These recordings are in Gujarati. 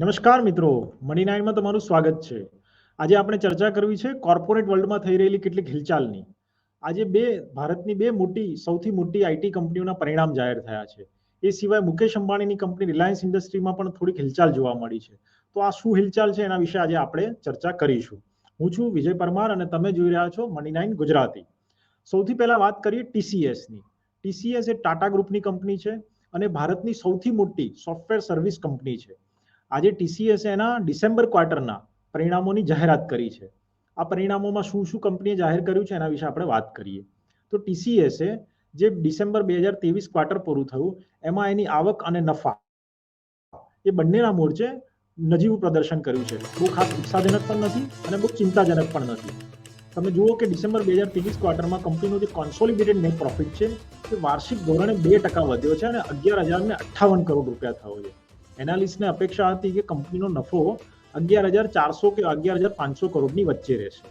નમસ્કાર મિત્રો મની નાઇનમાં તમારું સ્વાગત છે. આજે આપણે ચર્ચા કરવી છે કોર્પોરેટ વર્લ્ડમાં થઈ રહેલી કેટલીક હિલચાલની. આજે બે, ભારતની બે મોટી, સૌથી મોટી આઈટી કંપનીઓના પરિણામ જાહેર થયા છે. એ સિવાય મુકેશ અંબાણીની કંપની રિલાયન્સ ઇન્ડસ્ટ્રીમાં પણ થોડીક હિલચાલ જોવા મળી છે. તો આ શું હિલચાલ છે એના વિશે આજે આપણે ચર્ચા કરીશું. હું છું વિજય પરમાર અને તમે જોઈ રહ્યા છો મની નાઇન ગુજરાતી. સૌથી પહેલા વાત કરીએ ટીસીએસની ટીસીએસ એ ટાટા ગ્રુપની કંપની છે અને ભારતની સૌથી મોટી સોફ્ટવેર સર્વિસ કંપની છે. આજે ટીસીએસ એના ડિસેમ્બર ક્વાર્ટરના પરિણામોની જાહેરાત કરી છે. આ પરિણામોમાં શું શું કંપનીએ જાહેર કર્યું છે એના વિશે આપણે વાત કરીએ. તો ટીસીએસે જે ડિસેમ્બર બે હજાર ત્રેવીસ ક્વાર્ટર પૂરું થયું, એમાં એની આવક અને નફા એ બંનેના મોરચે નજીવું પ્રદર્શન કર્યું છે. બહુ ખાસ ઉત્સાહજનક પણ નથી અને બહુ ચિંતાજનક પણ નથી. તમે જુઓ કે ડિસેમ્બર બે હજાર ત્રેવીસ ક્વાર્ટરમાં કંપનીનો જે કોન્સોલિડેટેડ નેટ પ્રોફિટ છે તે વાર્ષિક ધોરણે બે ટકા વધ્યો છે અને અગિયાર હજાર અઠ્ઠાવન કરોડ રૂપિયા થયો છે. એનાલિસ્ટને અપેક્ષા હતી કે કંપનીનો નફો અગિયાર હજાર ચારસો કે અગિયાર હજાર પાંચસો કરોડની વચ્ચે રહેશે.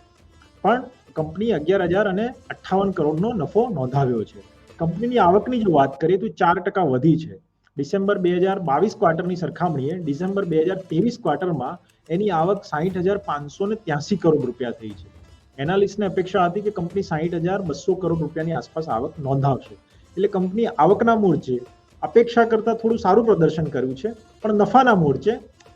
પણ કંપની અગિયાર હજાર અને અઠ્ઠાવન કરોડનો નફો નોંધાવ્યો છે. કંપનીની આવકની જો વાત કરીએ તો ચાર ટકા વધી છે. ડિસેમ્બર બે હજાર બાવીસ ક્વાર્ટરની સરખામણીએ ડિસેમ્બર બે હજાર ત્રેવીસ ક્વાર્ટરમાં એની આવક સાહીઠ હજાર પાંચસો ને ત્યાસી કરોડ રૂપિયા થઈ છે. એનાલિસ્ટને અપેક્ષા હતી કે કંપની સાહીઠ હજાર બસો કરોડ રૂપિયાની આસપાસ આવક નોંધાવશે. એટલે કંપની આવકના મોરચે અપેક્ષા કરતાં થોડું સારું પ્રદર્શન કર્યું છે, પણ નફાના મોરચે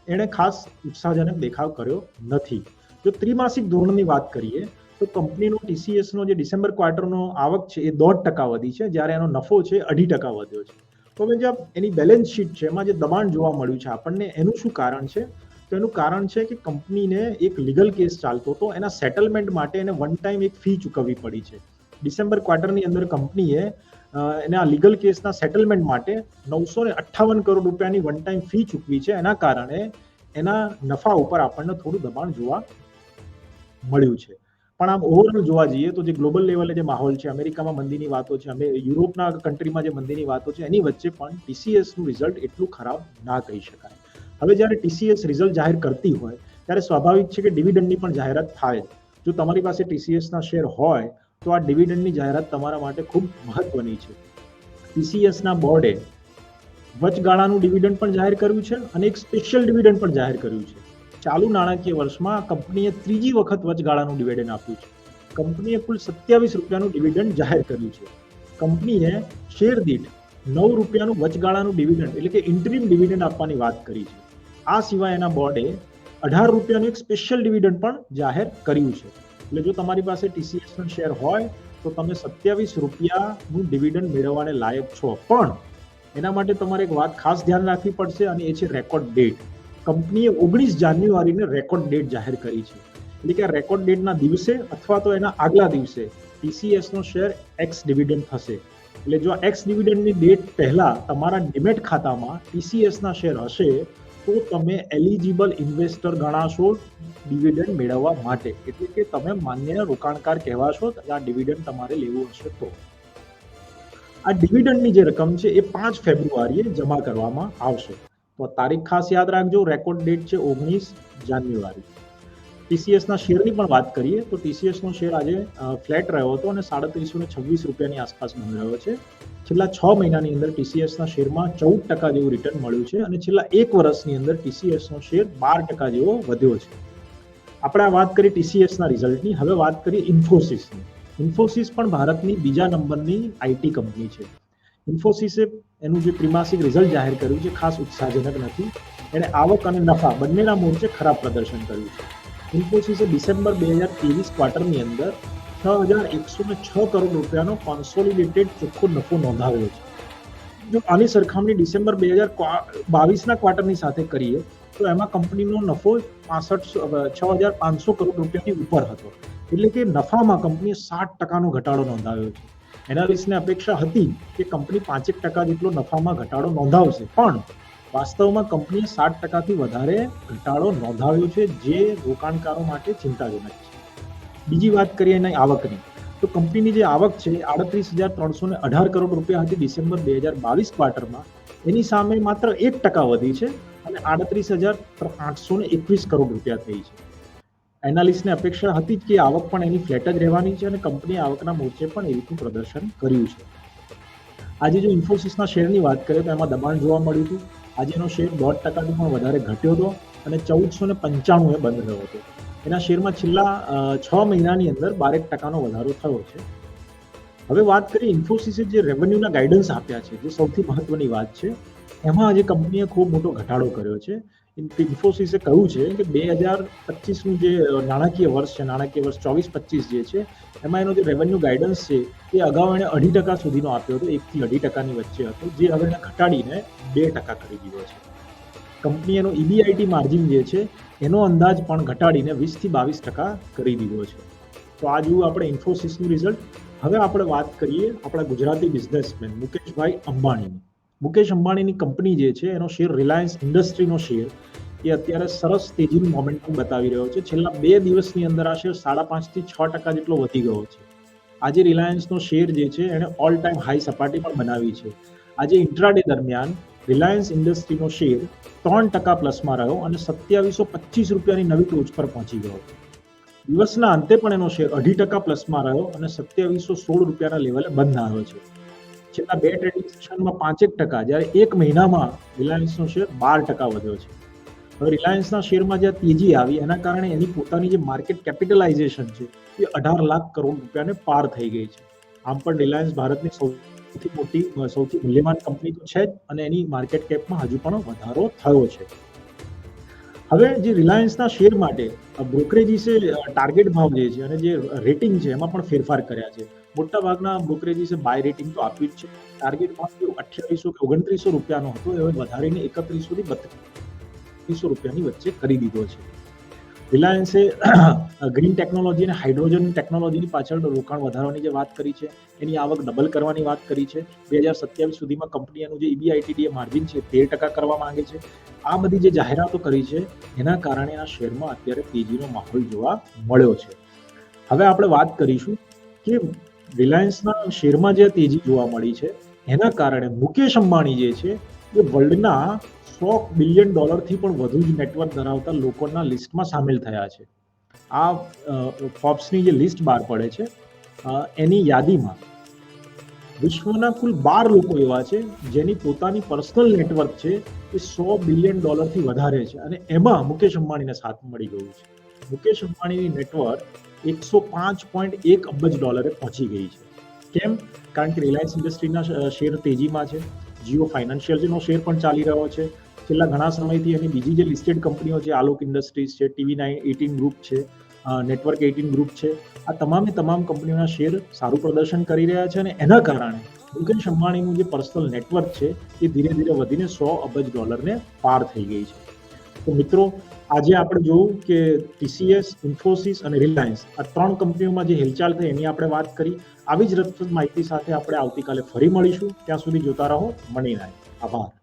એણે ખાસ ઉત્સાહજનક દેખાવ કર્યો નથી. જો ત્રિમાસિક ધોરણની વાત કરીએ, તો કંપનીનો ટીસીએસનો જે ડિસેમ્બર ક્વાર્ટરનો આવક છે એ દોઢ ટકા વધી છે, જ્યારે એનો નફો છે અઢી ટકા વધ્યો છે. તો હવે જે એની બેલેન્સ શીટ છે, એમાં જે દબાણ જોવા મળ્યું છે આપણને, એનું શું કારણ છે? તો એનું કારણ છે કે કંપનીને એક લીગલ કેસ ચાલતો હતો, એના સેટલમેન્ટ માટે એને વન ટાઈમ એક ફી ચૂકવવી પડી છે. ડિસેમ્બર ક્વાર્ટરની અંદર કંપનીએ એના લીગલ કેસના સેટલમેન્ટ માટે નવસો ને અઠ્ઠાવન કરોડ રૂપિયાની વન ટાઈમ ફી ચૂકવી છે. એના કારણે એના નફા ઉપર આપણને થોડું દબાણ જોવા મળ્યું છે. પણ આમ ઓવરઓલ જોવા જઈએ તો જે ગ્લોબલ લેવલે જે માહોલ છે, અમેરિકામાં મંદીની વાતો છે, અમે યુરોપના કન્ટ્રીમાં જે મંદીની વાતો છે, એની વચ્ચે પણ ટીસીએસનું રિઝલ્ટ એટલું ખરાબ ના કહી શકાય. હવે જ્યારે ટીસીએસ રિઝલ્ટ જાહેર કરતી હોય, ત્યારે સ્વાભાવિક છે કે ડિવિડન્ડની પણ જાહેરાત થાય જો. તમારી પાસે ટીસીએસના શેર હોય તો આ ડિવિડન્ડની જાહેરાત તમારા માટે ખૂબ મહત્વની છે. ટીસીએસના બોર્ડે વચગાળાનું ડિવિડન્ડ પણ જાહેર કર્યું છે અને એક સ્પેશિયલ ડિવિડન્ડ પણ જાહેર કર્યું છે. ચાલુ નાણાકીય વર્ષમાં કંપનીએ ત્રીજી વખત વચગાળાનું ડિવિડન્ડ આપ્યું છે. કંપનીએ કુલ સત્યાવીસ રૂપિયાનું ડિવિડન્ડ જાહેર કર્યું છે. કંપનીએ શેર દીઠ નવ રૂપિયાનું વચગાળાનું ડિવિડન્ડ એટલે કે ઇન્ટરિમ ડિવિડન્ડ આપવાની વાત કરી છે. આ સિવાય એના બોર્ડે અઢાર રૂપિયાનું એક સ્પેશિયલ ડિવિડન્ડ પણ જાહેર કર્યું છે. એટલે જો તમારી પાસે ટીસીએસ નો શેર હોય, તો તમે સત્યાવીસ રૂપિયાનું ડિવિડન્ડ મેળવવાને લાયક છો. પણ એના માટે તમારે એક વાત ખાસ ધ્યાન રાખવી પડશે અને એ છે રેકોર્ડ ડેટ કંપનીએ ઓગણીસ જાન્યુઆરીને રેકોર્ડ ડેટ જાહેર કરી છે. એટલે કે રેકોર્ડ ડેટના દિવસે અથવા તો એના આગલા દિવસે ટીસીએસનો શેર એક્સ ડિવિડન્ડ થશે. એટલે જો એક્સ ડિવિડન્ડની ડેટ પહેલા તમારા ડિમેટ ખાતામાં ટીસીએસના શેર હશે તો તમે એલિજિબલ ઇન્વેસ્ટર ગણાશો ડિવિડન્ડ મેળવવા માટે. એટલે કે તમે માન્ય રોકાણકાર કહેવાશો આ ડિવિડન્ડ તમારે લેવું હશે તો. આ ડિવિડન્ડની જે રકમ છે એ પાંચ ફેબ્રુઆરીએ જમા કરવામાં આવશે. તો તારીખ ખાસ યાદ રાખજો. રેકોર્ડ ડેટ છે ઓગણીસ જાન્યુઆરી. ટીસીએસ ના શેરની પણ વાત કરીએ, તો ટીસીએસનો શેર આજે ફ્લેટ રહ્યો હતો અને સાડત્રીસો ને છવ્વીસ રૂપિયાની આસપાસ રહ્યો છે. છેલ્લા છ મહિનાની અંદર ટીસીએસના શેરમાં ચૌદ ટકા જેવું રિટર્ન મળ્યું છે અને છેલ્લા એક વર્ષની અંદર ટીસીએસ નો શેર બાર ટકા જેવો વધ્યો છે. આપણે વાત કરીએ ટીસીએસના રિઝલ્ટની હવે વાત કરીએ ઇન્ફોસિસની ઇન્ફોસિસ પણ ભારતની બીજા નંબરની આઈટી કંપની છે. ઇન્ફોસિસે એનું જે ત્રિમાસિક રિઝલ્ટ જાહેર કર્યું છે, ખાસ ઉત્સાહજનક નથી. એણે આવક અને નફા બંનેના મોરચે ખરાબ પ્રદર્શન કર્યું છે. ઇન્ફોસિસે ડિસેમ્બર બે હજાર ત્રેવીસ ક્વાર્ટરની અંદર છ હજાર એકસો ને છ કરોડ રૂપિયાનો કોન્સોલિડેટેડ ચોખ્ખો નફો નોંધાવ્યો છે. જો આની સરખામણી ડિસેમ્બર બે હજાર બાવીસના ક્વાર્ટરની સાથે કરીએ, તો એમાં કંપનીનો નફો પાસઠ છ હજાર પાંચસો કરોડ રૂપિયાની ઉપર હતો. એટલે કે નફામાં કંપનીએ સાત ટકાનો ઘટાડો નોંધાવ્યો છે. એનાલિસ્ટને અપેક્ષા હતી કે કંપની પાંચેક ટકા જેટલો નફામાં ઘટાડો નોંધાવશે. પણ વાસ્તવમાં કંપનીએ સાત ટકાથી વધારે ઘટાડો નોંધાવ્યો છે જે રોકાણકારો માટે ચિંતાજનક છે. બીજી વાત કરીએ એની આવકની. તો કંપનીની જે આવક છે આડત્રીસ હજાર ત્રણસો ને અઢાર કરોડ રૂપિયા હતી ડિસેમ્બર બે હજાર બાવીસ ક્વાર્ટરમાં. એની સામે માત્ર એક ટકા વધી છે અને આડત્રીસ હજાર આઠસો ને એકવીસ કરોડ રૂપિયા થઈ છે. એનાલિસ્ટને અપેક્ષા હતી કે આવક પણ એની ફ્લેટ જ રહેવાની છે અને કંપની આવકના મોરચે પણ એ રીતનું પ્રદર્શન કર્યું છે. આજે જો ઇન્ફોસિસના શેરની વાત કરીએ તો એમાં દબાણ જોવા મળ્યું હતું. આજે એનો શેર દોઢ ટકાથી પણ વધારે ઘટ્યો હતો અને ચૌદસો ને પંચાણું એ બંધ થયો હતો. એના શેરમાં છેલ્લા છ મહિનાની અંદર બારેક ટકાનો વધારો થયો છે. હવે વાત કરીએ ઇન્ફોસિસે જે રેવન્યુના ગાઈડન્સ આપ્યા છે, જે સૌથી મહત્વની વાત છે એમાં આજે કંપનીએ ખૂબ મોટો ઘટાડો કર્યો છે. ઇન્ફોસિસે કહ્યું છે કે બે હજાર પચીસનું જે નાણાકીય વર્ષ છે, નાણાકીય વર્ષ ચોવીસ પચીસ જે છે, એમાં એનો જે રેવન્યુ ગાઈડન્સ છે, એ અગાઉ એણે અઢી ટકા સુધીનો આપ્યો હતો એકથી અઢી ટકાની વચ્ચે હતો, જે હવે એને ઘટાડીને બે ટકા કરી દીધો છે. કંપની એનો ઈબીઆઈટી માર્જિન જે છે, એનો અંદાજ પણ ઘટાડીને વીસથી બાવીસ ટકા કરી દીધો છે. તો આ જોયું આપણે ઇન્ફોસિસનું રિઝલ્ટ હવે આપણે વાત કરીએ આપણા ગુજરાતી બિઝનેસમેન મુકેશભાઈ અંબાણીની. મુકેશ અંબાણીની કંપની જે છે, એનો શેર રિલાયન્સ ઇન્ડસ્ટ્રીનો શેર, એ અત્યારે સરસ તેજીનું મોમેન્ટમ બતાવી રહ્યો છે. છેલ્લા બે દિવસની અંદર આ શેર સાડા પાંચથી છ ટકા જેટલો વધી ગયો છે. આજે રિલાયન્સનો શેર જે છે એણે ઓલ ટાઈમ હાઈ સપાટી પણ બનાવી છે. આજે ઇન્ટ્રાડે દરમિયાન રિલાયન્સ ઇન્ડસ્ટ્રીનો શેર ત્રણ ટકા પ્લસમાં રહ્યો અને સત્યાવીસો પચીસ રૂપિયાની નવી ટોચ પર પહોંચી ગયો. દિવસના અંતે પણ એનો શેર અઢી ટકા પ્લસમાં રહ્યો અને સત્યાવીસો સોળ રૂપિયાના લેવલે બંધ આવ્યો છે. છેલ્લા બે ટ્રેડિંગ સેશનમાં પાંચેક ટકા, જ્યારે એક મહિનામાં રિલાયન્સનો શેર બાર ટકા વધ્યો છે. હવે રિલાયન્સના શેરમાં જ્યાં તેજી આવી, એના કારણે એની પોતાની જે માર્કેટ કેપિટલાઇઝેશન છે, એ અઢાર લાખ કરોડ રૂપિયાને પાર થઈ ગઈ છે. આમ પણ રિલાયન્સ ભારતની સૌથી મોટી સૌથી મૂલ્યવાન કંપની તો છે જ અને એની માર્કેટ કેપમાં હજુ પણ વધારો થયો છે. હવે જે રિલાયન્સના શેર માટે બ્રોકરેજીસે ટાર્ગેટ ભાવ જે છે અને જે રેટિંગ છે, એમાં પણ ફેરફાર કર્યા છે. મોટા ભાગના બ્રોકરેજીસે બાય રેટિંગ તો આપ્યું જ છે. ટાર્ગેટ કોસ્ટ અઠ્યાવીસો કે ઓગણત્રીસો રૂપિયાનો હતો એ વધારીને એકત્રીસો થી બત્રીસો રૂપિયાની વચ્ચે કરી દીધો છે. રિલાયન્સે ગ્રીન ટેકનોલોજી અને હાઇડ્રોજન ટેકનોલોજીની પાછળ રોકાણ વધારવાની જે વાત કરી છે, એની આવક ડબલ કરવાની વાત કરી છે. બે હજાર સત્યાવીસ સુધીમાં કંપનીનું જે ઈબીઆઈટીડીએ માર્જિન છે, તેર ટકા કરવા માંગે છે. આ બધી જે જાહેરાતો કરી છે, એના કારણે આ શેરમાં અત્યારે તેજીનો માહોલ જોવા મળ્યો છે. હવે આપણે વાત કરીશું કે રિલાયન્સના શેરમાં જે તેજી જોવા મળી છે, એના કારણે મુકેશ અંબાણી જે છે, એ વર્લ્ડના સો બિલિયન ડોલરથી પણ વધુ જ નેટવર્ક ધરાવતા લોકોના લિસ્ટમાં સામેલ થયા છે. આ ફોર્બ્સની જે લિસ્ટ બહાર પડે છે એની યાદીમાં વિશ્વના કુલ બાર લોકો એવા છે, જેની પોતાની પર્સનલ નેટવર્ક છે, એ સો બિલિયન ડોલરથી વધારે છે અને એમાં મુકેશ અંબાણીને સાથ મળી ગયું છે. મુકેશ અંબાણીની નેટવર્ક એકસો પાંચ પોઈન્ટ એક અબજ ડોલરે પહોંચી ગઈ છે. કેમ? કારણ કે રિલાયન્સ ઇન્ડસ્ટ્રીના શેર તેજીમાં છે. જીઓ ફાઇનાન્શિયલનો શેર પણ ચાલી રહ્યો છે. છેલ્લા ઘણા સમયથી એની બીજી જે લિસ્ટેડ કંપનીઓ છે આલોક ઇન્ડસ્ટ્રીઝ છે ટીવી નાઇન એટીન ગ્રુપ છે નેટવર્ક એટીન ગ્રુપ છે, આ તમામે તમામ કંપનીઓના શેર સારું પ્રદર્શન કરી રહ્યા છે અને એના કારણે મુકેશ અંબાણીનું જે પર્સનલ નેટવર્ક છે, એ ધીરે ધીરે વધીને સો અબજ ડોલરને પાર થઈ ગઈ છે. તો મિત્રો આજે આપણે જોયું કે ટીસીએસ ઇન્ફોસિસ અને રિલાયન્સ આ ત્રણ કંપનીઓમાં જે હિલચાલ થઈ એની આપણે વાત કરી. આવી જ રસપ્રદ માહિતી સાથે આપણે આવતીકાલે ફરી મળીશું. ત્યાં સુધી જોતા રહો. મની નાય આભાર.